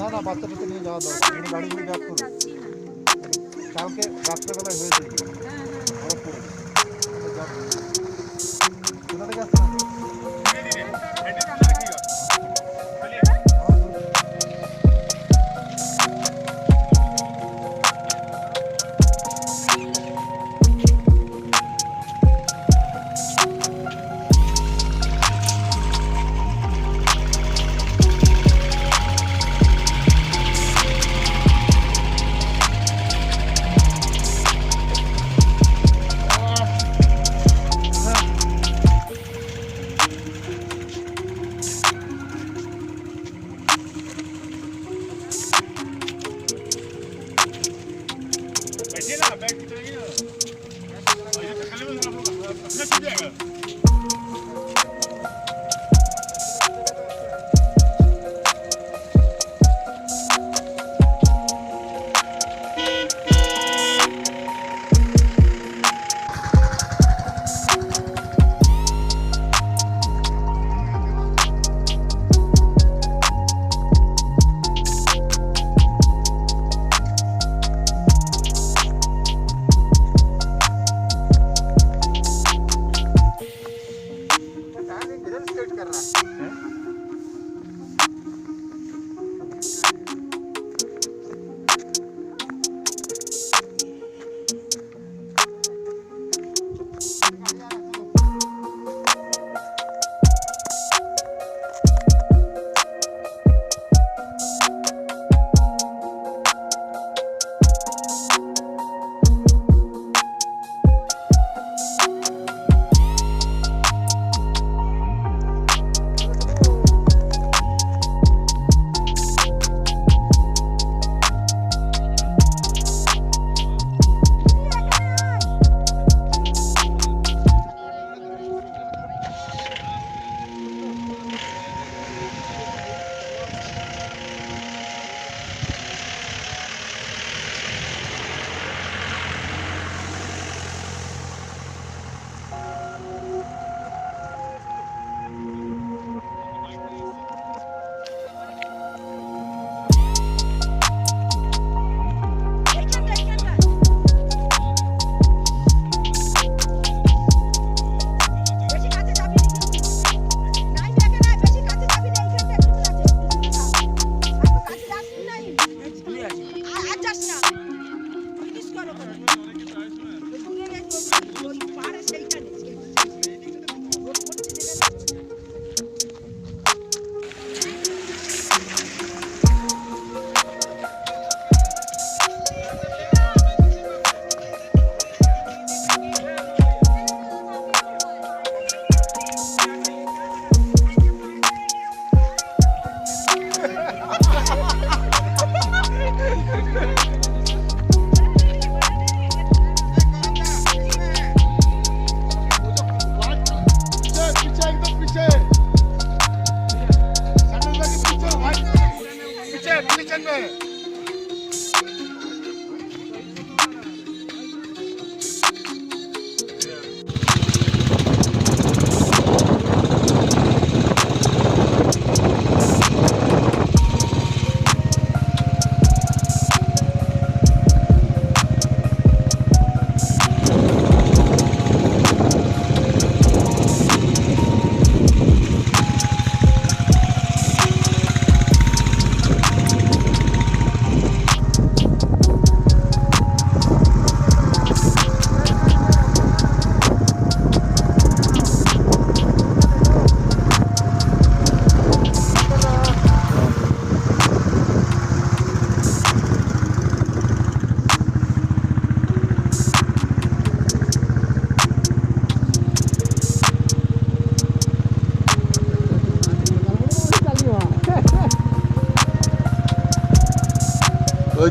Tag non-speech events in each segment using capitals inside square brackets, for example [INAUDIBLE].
না না বাচ্চাটাকে নিয়ে যাওয়া দরকার আমি গাড়ি নিয়ে ব্যাক করুন। কালকে রাত্রেবেলায় হয়েছে কোথা থেকে আসছেন बैठ के चलेगी ना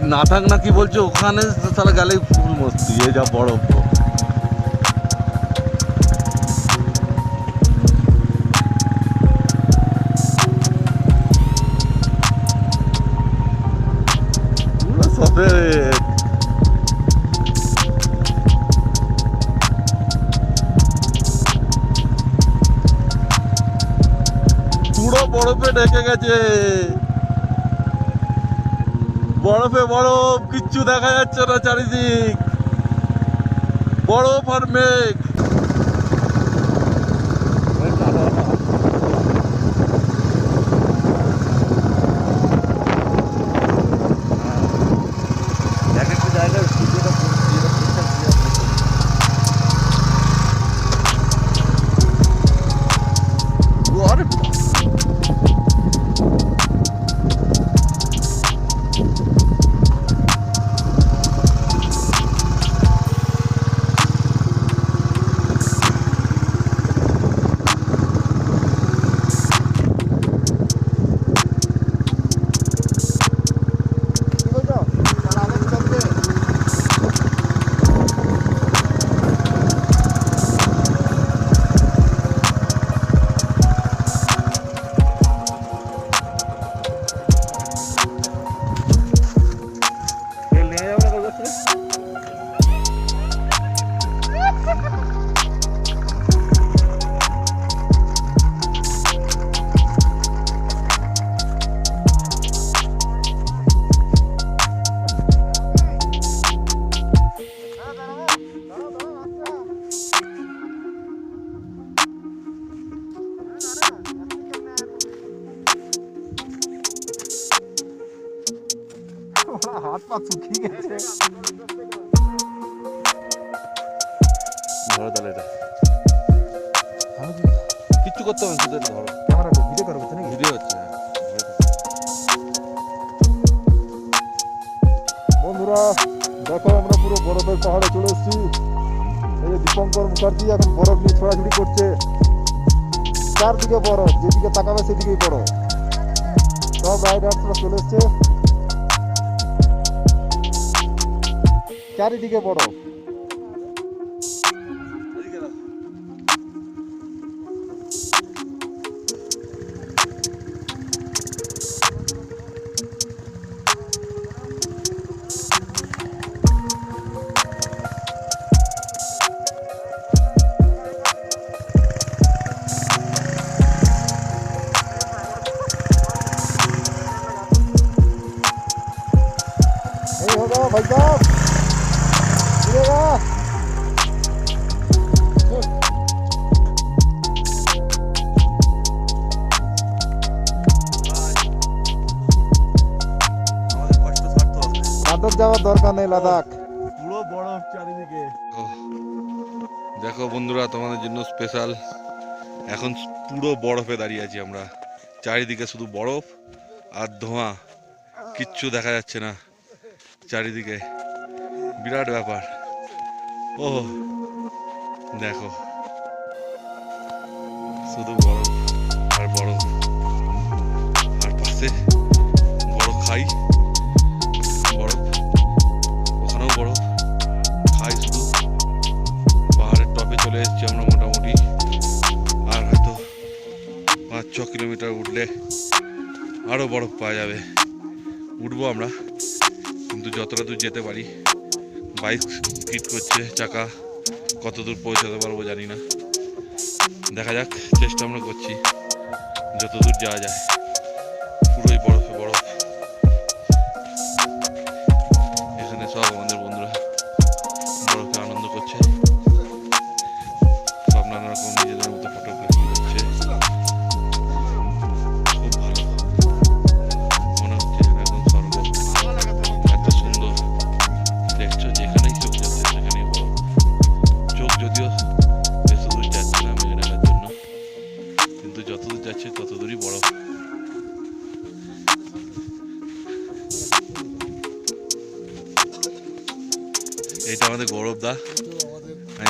ওই নাটাক না কি বলছে ওখানে তাহলে গেলেই ফুল মস্তি এ যা বড় বরফে বরফ কিচ্ছু দেখা যাচ্ছে না চারিদিক। বরফ আর মেঘ। পা শুকিয়ে গেছে ধরো তাহলে এটা। কিচ্ছু করতে হবে শুধু ধরো। ক্যামেরা ভিডিও করব তো নাকি? ভিডিও হচ্ছে হ্যাঁ। বন্ধুরা দেখো আমরা পুরো বরফের পাহাড়ে চলে এসেছি। এই যে দীপঙ্কর মুখার্জি এখন বরফ নিয়ে ছোড়াছুড়ি করছে। চারদিকে বরফ যেদিকে তাকাবে সেদিকেই বরফ। সব রাইডার্সরা চলে এসছে। চারিদিকে বরফ যাওয়ার দরকার নেই লাদাখ। পুরো বরফ চারিদিকে। দেখো বন্ধুরা তোমাদের জন্য স্পেশাল এখন পুরো বরফে দাঁড়িয়ে আছি আমরা। চারিদিকে শুধু বরফ আর ধোঁয়া। কিচ্ছু দেখা যাচ্ছে না চারিদিকে। বিরাট ব্যাপার। ও দেখো। শুধু বরফ আর বরফ। আর পাশে বরফ খাই। চলে এসেছি আমরা মোটামুটি। আর হয়তো পাঁচ, ছ কিলোমিটার উঠলে আরও বরফ পাওয়া যাবে। উঠবো আমরা, কিন্তু যতটা দূর যেতে পারি বাইক ফিট করছে চাকা, কত দূর পৌঁছাতে পারব জানি না। দেখা যাক, চেষ্টা আমরা করছি যত দূর যাওয়া যায়।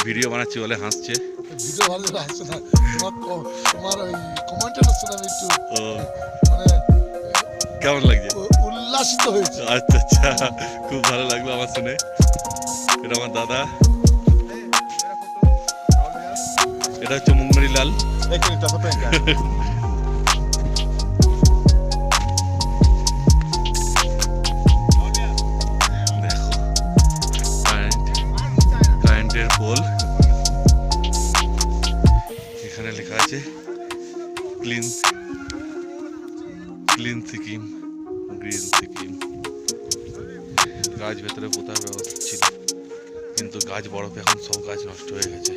ভিডিও বানাচ্ছি বলে হাসছে। ভিডিও ভালো করে না। তোমার তোমার ওই কমেন্টটা শুনে আমি একটু মানে কেমন লাগছে? উল্লাসিত হয়েছে। আচ্ছা আচ্ছা। খুব ভালো লাগল আমার শুনে। এটা আমার দাদা। এটা হচ্ছে মুঙ্গরি লাল [LAUGHS] গাছ বরফ এখন সব গাছ নষ্ট হয়ে গেছে।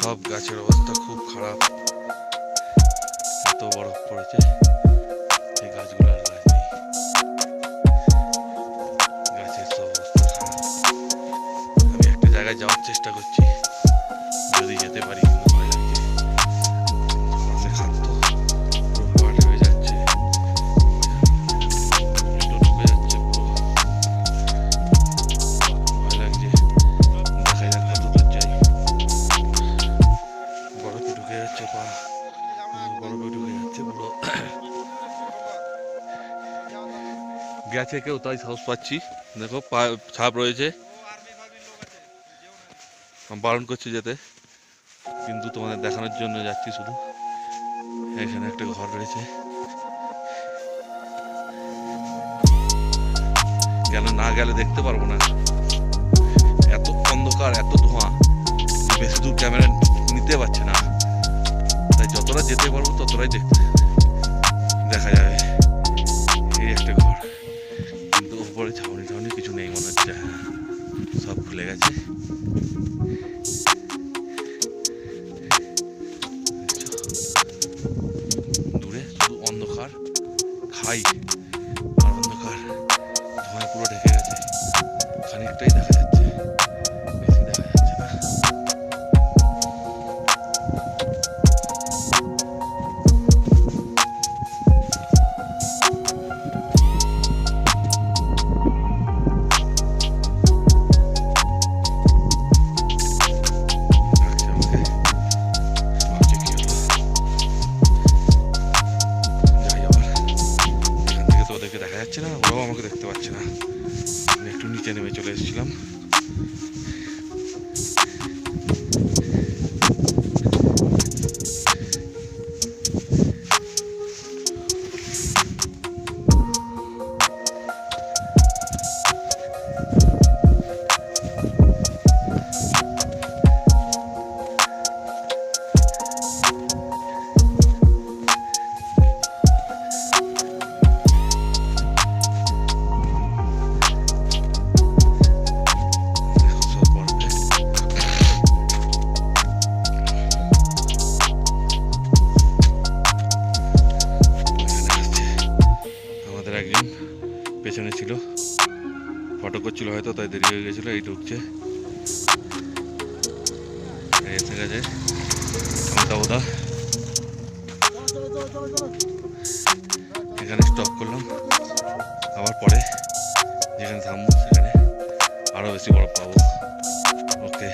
সব গাছের অবস্থা খুব খারাপ। এত বরফ পড়েছে। যাচ্ছে পা বরফে ঢুকে যাচ্ছে পুরো গেছে কেউ, তাই সাহস পাচ্ছি। দেখো ছাপ রয়েছে। বারণ করছি যেতে। কিন্তু তোমাদের দেখানোর জন্য যাচ্ছি শুধু। এখানে একটা ঘর রয়েছে। গেলে না গেলে দেখতে পারব না। এত অন্ধকার, এত আমাকে দেখতে পাচ্ছে না। আমি একটু নিচে নেমে চলে এসেছিলাম। ফটো করছিল হয়তো, তাই দেরি হয়ে গেছিল এই ঢুকছে ঠিক আছে। এখানে স্টপ করলাম। আবার পরে যেখানে থামবো, সেখানে আরও বেশি বরফ পাবো। ওকে